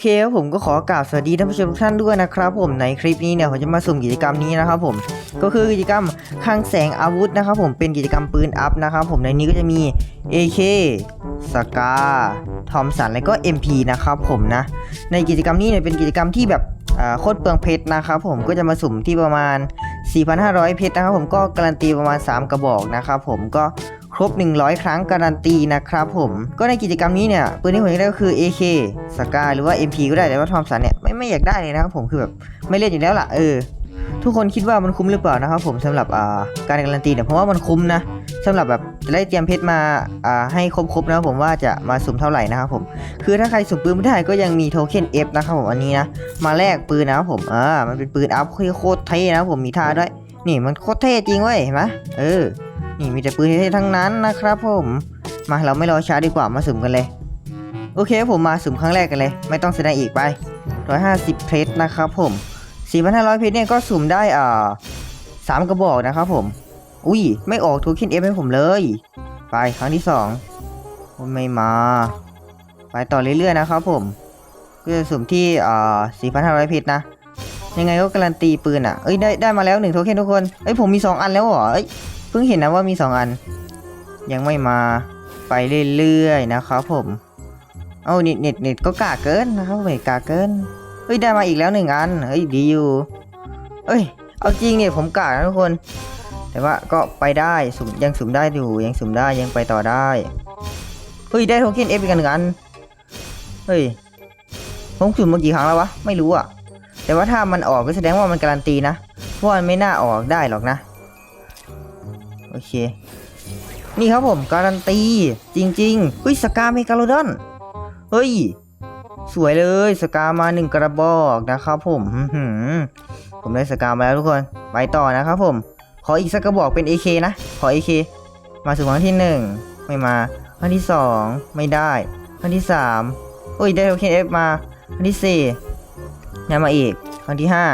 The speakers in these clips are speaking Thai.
เคครับผมก็ขอกราบสวัสดีท่านผู้ชมทุกท่านด้วยนะครับ ผมในคลิปนี้เนี่ยผมจะมาสุ่มกิจกรรมนี้นะครับผมก็คือกิจกรรมคลังแสงอาวุธนะครับผมเป็นกิจกรรมปืนอัพนะครับผมในนี้ก็จะมี AK สกาทอมสันและก็ MP นะครับผมนะในกิจกรรมนี้เนี่ยเป็นกิจกรรมที่แบบอ่าโคตรเปลืองเพชรนะครับผมก็จะมาสุ่มที่ประมาณ 4,500 เพชรนะครับผมก็การันตีประมาณ 3 กระบอกนะครับผมก็ ครบ 100 ครั้งการันตีนะครับผม ก็ในกิจกรรมนี้เนี่ยปืนที่ผมอยากได้ก็คือ AK สกาหรือว่า MP ก็ได้แต่ว่าทอมสันเนี่ยไม่ไม่อยากได้เลยนะครับผมคือแบบไม่เล่นอยู่แล้วล่ะเออทุกคนคิดว่ามันคุ้มหรือเปล่านะครับผมสำหรับอ่าการการันตีเนี่ยผมว่ามันคุ้มนะสำหรับแบบจะได้เตรียมเพชรมาอ่าให้ครบๆนะครับผมว่าจะมาสุ่มเท่าไหร่นะครับผมคือถ้าใครสุ่มปืนไม่ได้ก็ยังมีโทเค็น F นะครับผมอันนี้นะมาแลกปืนนะครับผมอ่ามันเป็นปืนอัพโคตรเท่นะครับผมมีท่าด้วย นี่มันโคตรเท่จริงเว้ยเห็นไหมเออ นี่มีแต่ปืนเท่ทั้งนั้นนะครับผมมาเราไม่รอช้าดีกว่ามาสุ่มกันเลย โอเคผมมาสุ่มครั้งแรกกันเลย ไม่ต้องแสดงอีกไป 150 เพชรนะครับผม4,500 เพชรเนี่ยก็สุ่มได้อ่าสามกระบอกนะครับผม อุ้ยไม่ออกทเค็นเอฟให้ผมเลย ไปครั้งที่สองไม่มา ไปต่อเรื่อยๆนะครับผมก็จะสุ่มที่อ่า4,500 เพชรนะยังไงก็การันตีปืนอะ เอ้ยได้ได้มาแล้วหนึ่งโทเค็นทุกคน เอ้ยผมมี 2 อันแล้วเหรอ เอ้ย เพิ่งเห็นนะว่ามี2อัน ยังไม่มาไปเรื่อยๆนะครับผม เอาเน็ตเน็ตเน็ตก็กาเกินนะครับเน็ตกาเกินเฮ้ยได้มาอีกแล้วหนึ่งอันเฮ้ยดีอยู่เอ้ยเอาจริงเนี่ยผมกานะทุกคน แต่ว่าก็ไปได้สุ่มยังสุ่มได้อยู่ยังสุ่มได้ยังไปต่อได้เฮ้ยได้โทเค็นเอฟอีกหนึ่งอันเฮ้ยผมสุ่มมากี่ครั้งแล้ววะไม่รู้อะแต่ว่าถ้ามันออกก็แสดงว่ามันการันตีนะเพราะว่ามันไม่น่าออกได้หรอกนะ โอเค นี่ครับผมการันตี จริงๆเฮ้ยสกาเมกาโลดอนเฮ้ย สวยเลยสกามาหนึ่งกระบอกนะครับผมผมได้สกามาแล้วทุกคน ไปต่อนะครับผม ขออีกสักกระบอกเป็น AK นะ ขอ AK มาสู่ครั้งที่หนึ่งไม่มาครั้งที่สองไม่ได้ครั้งที่สามเฮ้ยได้โทเค็นเอฟมาครั้งที่สี่ได้มาอีกครั้งที่ห้า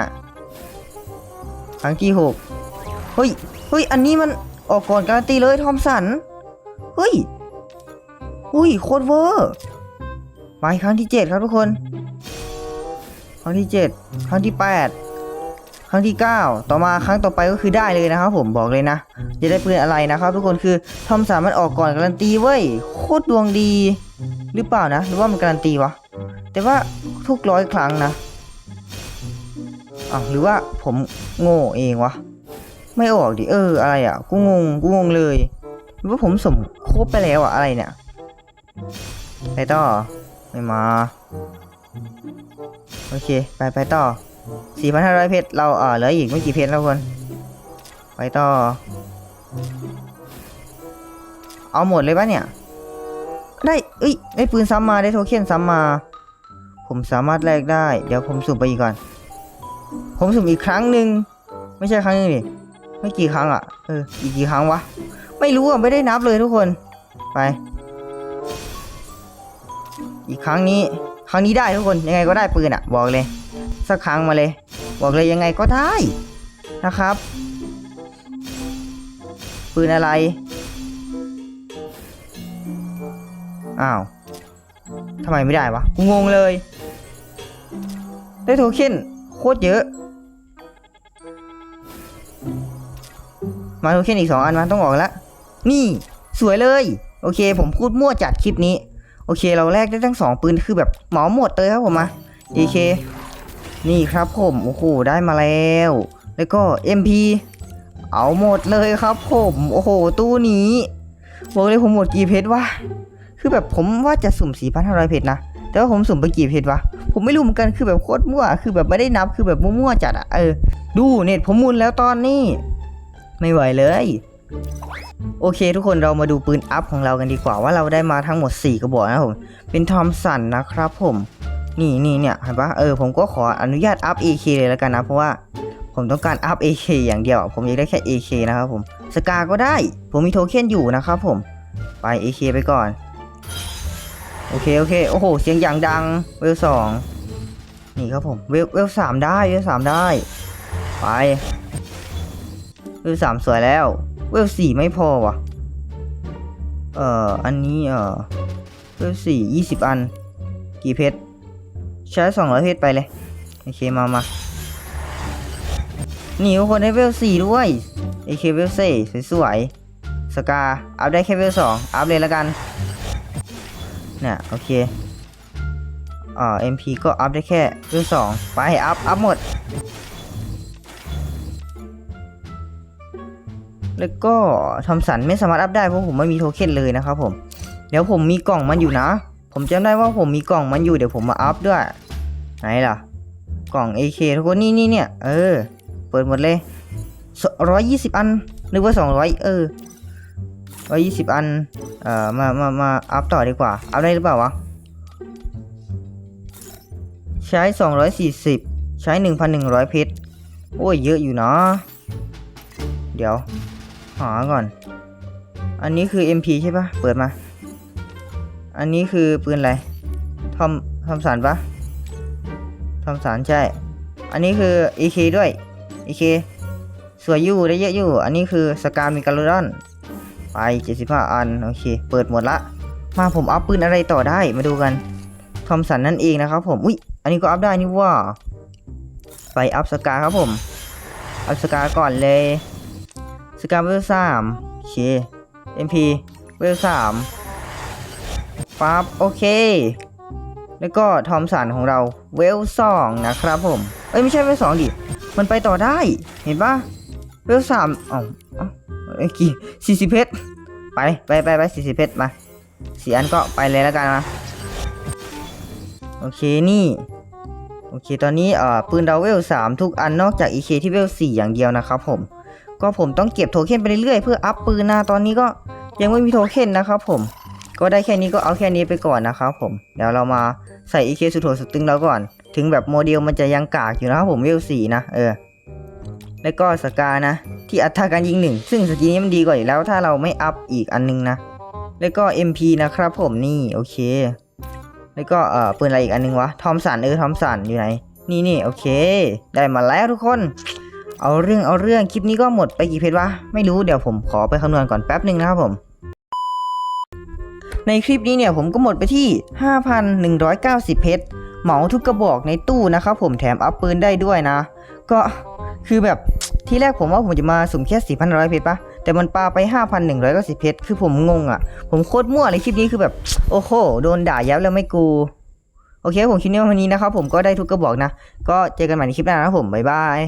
ครั้งที่หกเฮ้ย เฮ้ย อันนี้มัน ออกก่อนการันตีเลยทอมสัน เฮ้ย อุ้ยโคตรเวอร์ไปครั้งที่เจ็ดครับทุกคน ครั้งที่เจ็ดครั้งที่แปดครั้งที่เก้าต่อมาครั้งต่อไปก็คือได้เลยนะครับผมบอกเลยนะ จะได้ปืนอะไรนะครับ ทุกคนคือทอมสามมันออกก่อนการันตีเว้ยโคตรดวงดีหรือเปล่านะ หรือว่ามันการันตีวะแต่ว่าทุกร้อยครั้งนะอะหรือว่าผมโง่เองวะ ไม่ออกดิเอออะไรอะ กูงงกูงงเลยว่าผมสมครบไปแล้วอะอะไรเนี่ยไปต่อไม่มา โอเค ไปไปต่อ 4,500 เพชรเราเออเหลืออีกไม่กี่เพชรแล้วคน ไปต่อ เอาหมดเลยปะเนี่ย ได้เอ้ยได้ปืนซ้ำมาได้โทเค็นซ้ำมา ผมสามารถแลกได้ เดี๋ยวผมสุ่มไปอีกก่อน ผมสุ่มอีกครั้งหนึ่งไม่ใช่ครั้งหนึงดิ ไม่กี่ครั้งอะ เอออีกกี่ครั้งวะ ไม่รู้อะ ไม่ได้นับเลยทุกคน ไป อีกครั้งนี้ ครั้งนี้ได้ทุกคน ยังไงก็ได้ปืนอะ บอกเลย สักครั้งมาเลย บอกเลยยังไงก็ได้ นะครับ ปืนอะไร อ้าวทำไมไม่ได้วะ งงเลย ได้โทเค็นโคตรเยอะ มาโทเค็นอีกสองอันมาต้องออกแล้วนี่สวยเลย โอเค ผมพูดมั่วจัดคลิปนี้ โอเค เราแลกได้ทั้งสองปืนคือแบบเหมาหมดเลยครับผมมา AK นี่ครับผมโอ้โหได้มาแล้ว แล้วก็ MP เอาหมดเลยครับผมโอ้โห ตู้นี้บอกเลยผมหมดกี่เพชรวะคือแบบผมว่าจะสุ่ม4,500เพชรนะแต่ว่าผมสุ่มไปกี่เพชรวะผมไม่รู้เหมือนกันคือแบบโคตรมั่ว คือแบบไม่ได้นับคือแบบมั่วๆจัดอะเออดูเน็ตผมมุนแล้วตอนนี้ ไม่ไหวเลย โอเคทุกคนเรามาดูปืนอัพของเรากันดีกว่าว่าเราได้มาทั้งหมด 4 กระบอกนะผม เป็นทอมสันนะครับผม นี่นี่เนี่ยเห็นปะเออผมก็ขออนุญาตอัพ AK เลยแล้วกันนะ เพราะว่าผมต้องการอัพ AK อย่างเดียว ผมอยากได้แค่ AK นะครับผม สกาก็ได้ ผมมีโทเค็นอยู่นะครับผม ไป AK ไปก่อน โอเคโอเค โอ้โห เสียงอย่างดัง เวลสองนี่ครับผม เวลเวลสามได้ เวลสามได้ ไป เวลสามสวยแล้ว เวลสี่ไม่พอว่ะเอ่อ อันนี้เอ่อ เวลสี่ยี่สิบอัน กี่เพชร ใช้สองร้อยเพชรไปเลย โอเค มามานี่ทุกคนได้เวลสี่ด้วยเอเคเวลสี่สวยๆสกา อัพได้แค่เวลสองอัพเลยแล้วกัน เนี่ย โอเคอ่า MP ก็อัพได้แค่เวลสองไป อัพ อัพหมด แล้วก็ทอมสันไม่สามารถอัพได้เพราะผมไม่มีโทเค็นเลยนะครับผม เดี๋ยวผมมีกล่องมันอยู่นะ ผมจำได้ว่าผมมีกล่องมันอยู่เดี๋ยวผมมาอัพด้วย ไหนล่ะ กล่อง AK ทุกคนนี่นี่เนี่ย เออ เปิดหมดเลยร้อยยี่สิบอันหรือว่าสองร้อยเออร้อยยี่สิบอัน เอ่อ มา มา มาอัพต่อดีกว่า อัพได้หรือเปล่าวะ ใช้สองร้อยสี่สิบใช้หนึ่งพันหนึ่งร้อยเพชร โอ้ย เยอะอยู่นะ เดี๋ยว หาก่อน อันนี้คือ MP ใช่ปะเปิดมา อันนี้คือปืนอะไร ทอม ทอมสันปะทอมสันใช่ อันนี้คือ AK ด้วย AK สวยอยู่ได้เยอะอยู่ อันนี้คือสกามิกาโลดอน ไป 75 อัน โอเค เปิดหมดละ มาผมอัพปืนอะไรต่อได้ มาดูกัน ทอมสันนั่นเองนะครับผม อุ้ย อันนี้ก็อัพได้นี่ว่า ไปอัพสกาครับผม อัพสกาก่อนเลย สกาเวลสามโอเค MP เวลสามปั๊บโอเค แล้วก็ทอมสันของเราเวลสองนะครับผม เอ้ยไม่ใช่เวลสองดิ มันไปต่อได้ เห็นปะเวลสามอ๋ออ๋อเอ้ยกี่สี่สิบเพชรไปไปไปไปสี่สิบเพชรมาสี่อันก็ไปเลยแล้วกันนะโอเคนี่ โอเคตอนนี้เอ่อปืนเราเวลสามทุกอันนอกจาก EK ที่เวลสี่อย่างเดียวนะครับผม ก็ผมต้องเก็บโทเค็นไปเรื่อยๆเพื่ออัพปืนนะตอนนี้ก็ยังไม่มีโทเค็นนะครับผมก็ได้แค่นี้ก็เอาแค่นี้ไปก่อนนะครับผมเดี๋ยวเรามาใส่ EK สุดโหดสุดตึงแล้วก่อน ถึงแบบโมเดลมันจะยังกากอยู่นะครับผมเวลสี่นะเออแล้วก็สกานะ ที่อัตราการยิงหนึ่งซึ่งสกินนี้มันดีกว่าอยู่แล้วถ้าเราไม่อัพอีกอันนึงนะ แล้วก็ MP นะครับผมนี่โอเค แล้วก็เอ่อปืนอะไรอีกอันนึงวะทอมสันเออทอมสันอยู่ไหน นี่นี่โอเค ได้มาแล้วทุกคน เอาเรื่องเอาเรื่องคลิปนี้ก็หมดไปกี่เพชรวะ ไม่รู้เดี๋ยวผมขอไปคำนวณก่อนแป๊บหนึ่งนะครับผม ในคลิปนี้เนี่ยผมก็หมดไปที่ 5,190 เพชรเหมาทุกกระบอกในตู้นะครับผมแถมอัพปืนได้ด้วยนะ ก็คือแบบที่แรกผมว่าผมจะมาสุ่มแค่ 4,100 เพชรปะแต่มันปาไป 5,190 เพชรคือผมงงอะ่ะ ผมโคตรมั่วเลยคลิปนี้คือแบบ โอ้โห โดนด่ายับแล้วไม่กู โอเคผมคลิปนี้วันนี้นะครับผมก็ได้ทุกกระบอกนะ ก็เจอกันใหม่ในคลิปหน้านะครับผม บ๊ายบาย